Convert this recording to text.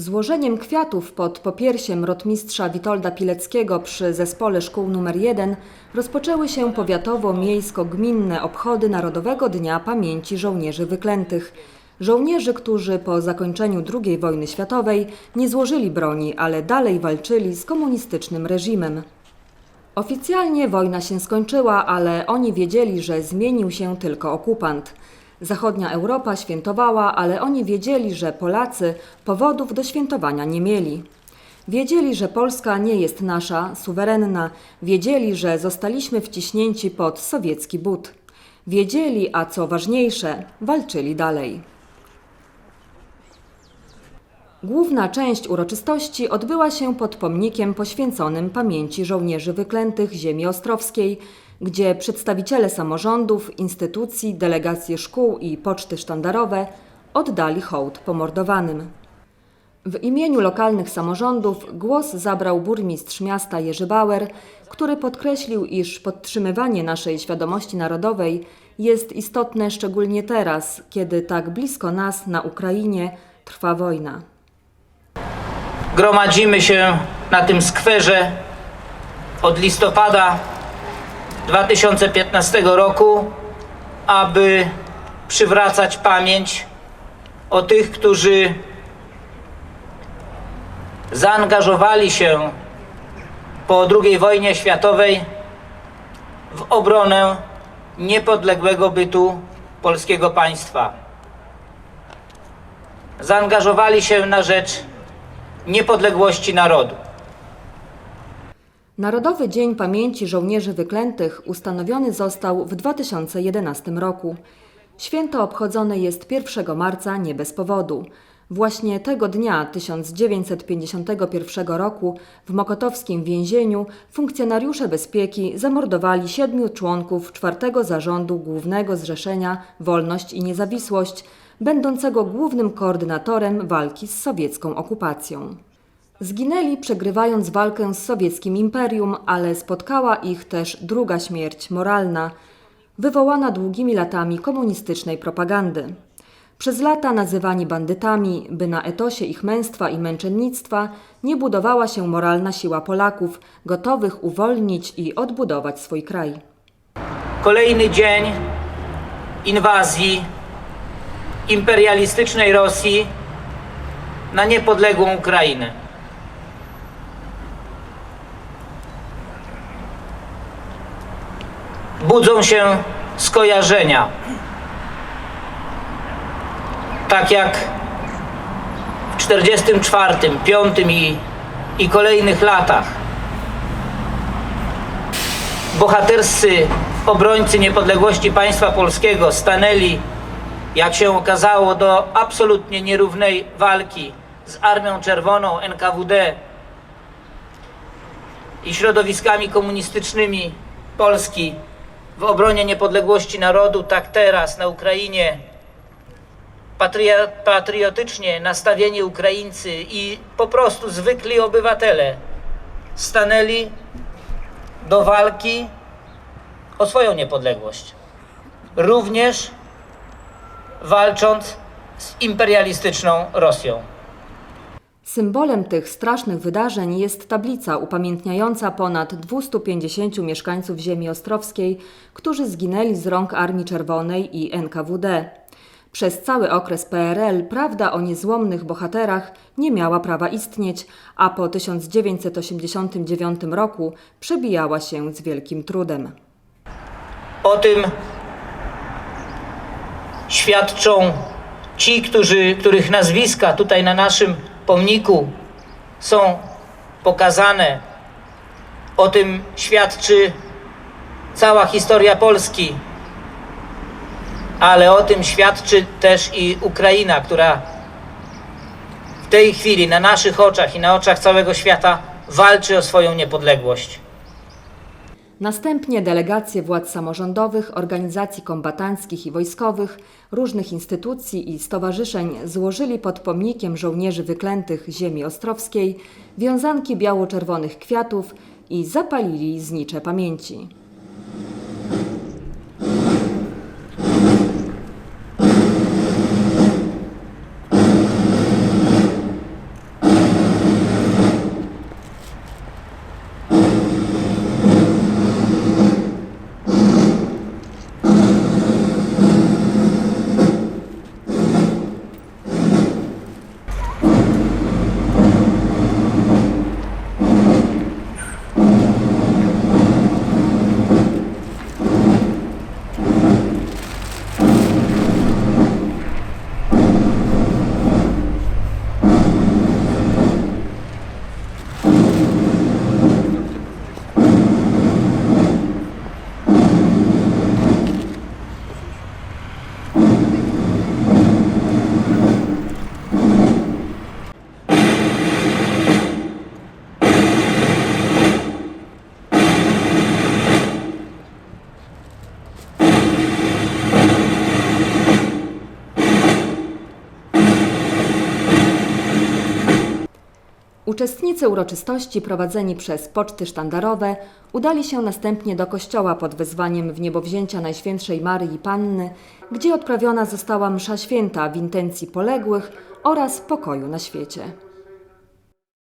Złożeniem kwiatów pod popiersiem rotmistrza Witolda Pileckiego przy zespole szkół nr 1 rozpoczęły się powiatowo-miejsko-gminne obchody Narodowego Dnia Pamięci Żołnierzy Wyklętych. Żołnierzy, którzy po zakończeniu II wojny światowej nie złożyli broni, ale dalej walczyli z komunistycznym reżimem. Oficjalnie wojna się skończyła, ale oni wiedzieli, że zmienił się tylko okupant. Zachodnia Europa świętowała, ale oni wiedzieli, że Polacy powodów do świętowania nie mieli. Wiedzieli, że Polska nie jest nasza, suwerenna, wiedzieli, że zostaliśmy wciśnięci pod sowiecki but. Wiedzieli, a co ważniejsze, walczyli dalej. Główna część uroczystości odbyła się pod pomnikiem poświęconym pamięci żołnierzy wyklętych ziemi ostrowskiej, gdzie przedstawiciele samorządów, instytucji, delegacje szkół i poczty sztandarowe oddali hołd pomordowanym. W imieniu lokalnych samorządów głos zabrał burmistrz miasta Jerzy Bauer, który podkreślił, iż podtrzymywanie naszej świadomości narodowej jest istotne szczególnie teraz, kiedy tak blisko nas na Ukrainie trwa wojna. gromadzimy się na tym skwerze od listopada 2015 roku, aby przywracać pamięć o tych, którzy zaangażowali się po II wojnie światowej w obronę niepodległego bytu polskiego państwa. Zaangażowali się na rzecz niepodległości narodu. Narodowy Dzień Pamięci Żołnierzy Wyklętych ustanowiony został w 2011 roku. Święto obchodzone jest 1 marca nie bez powodu. Właśnie tego dnia 1951 roku w mokotowskim więzieniu funkcjonariusze bezpieki zamordowali siedmiu członków czwartego zarządu Głównego Zrzeszenia Wolność i Niezawisłość, będącego głównym koordynatorem walki z sowiecką okupacją. Zginęli przegrywając walkę z sowieckim imperium, ale spotkała ich też druga śmierć moralna, wywołana długimi latami komunistycznej propagandy. Przez lata nazywani bandytami, by na etosie ich męstwa i męczennictwa nie budowała się moralna siła Polaków, gotowych uwolnić i odbudować swój kraj. Kolejny dzień inwazji imperialistycznej Rosji na niepodległą Ukrainę. Budzą się skojarzenia. Tak jak w 44, 5 i, i kolejnych latach bohaterscy obrońcy niepodległości państwa polskiego stanęli, jak się okazało, do absolutnie nierównej walki z Armią Czerwoną, NKWD i środowiskami komunistycznymi Polski w obronie niepodległości narodu, tak teraz na Ukrainie patriotycznie nastawieni Ukraińcy i po prostu zwykli obywatele stanęli do walki o swoją niepodległość. Również walcząc z imperialistyczną Rosją. Symbolem tych strasznych wydarzeń jest tablica upamiętniająca ponad 250 mieszkańców ziemi ostrowskiej, którzy zginęli z rąk Armii Czerwonej i NKWD. Przez cały okres PRL prawda o niezłomnych bohaterach nie miała prawa istnieć, a po 1989 roku przebijała się z wielkim trudem. O tym świadczą ci, którzy, których nazwiska tutaj na naszym pomniku są pokazane. O tym świadczy cała historia Polski, ale o tym świadczy też i Ukraina, która w tej chwili na naszych oczach i na oczach całego świata walczy o swoją niepodległość. Następnie delegacje władz samorządowych, organizacji kombatanckich i wojskowych, różnych instytucji i stowarzyszeń złożyli pod pomnikiem żołnierzy wyklętych ziemi ostrowskiej wiązanki biało-czerwonych kwiatów i zapalili znicze pamięci. Uczestnicy uroczystości prowadzeni przez poczty sztandarowe udali się następnie do kościoła pod wezwaniem w niebowzięcia Najświętszej Maryi Panny, gdzie odprawiona została msza święta w intencji poległych oraz pokoju na świecie.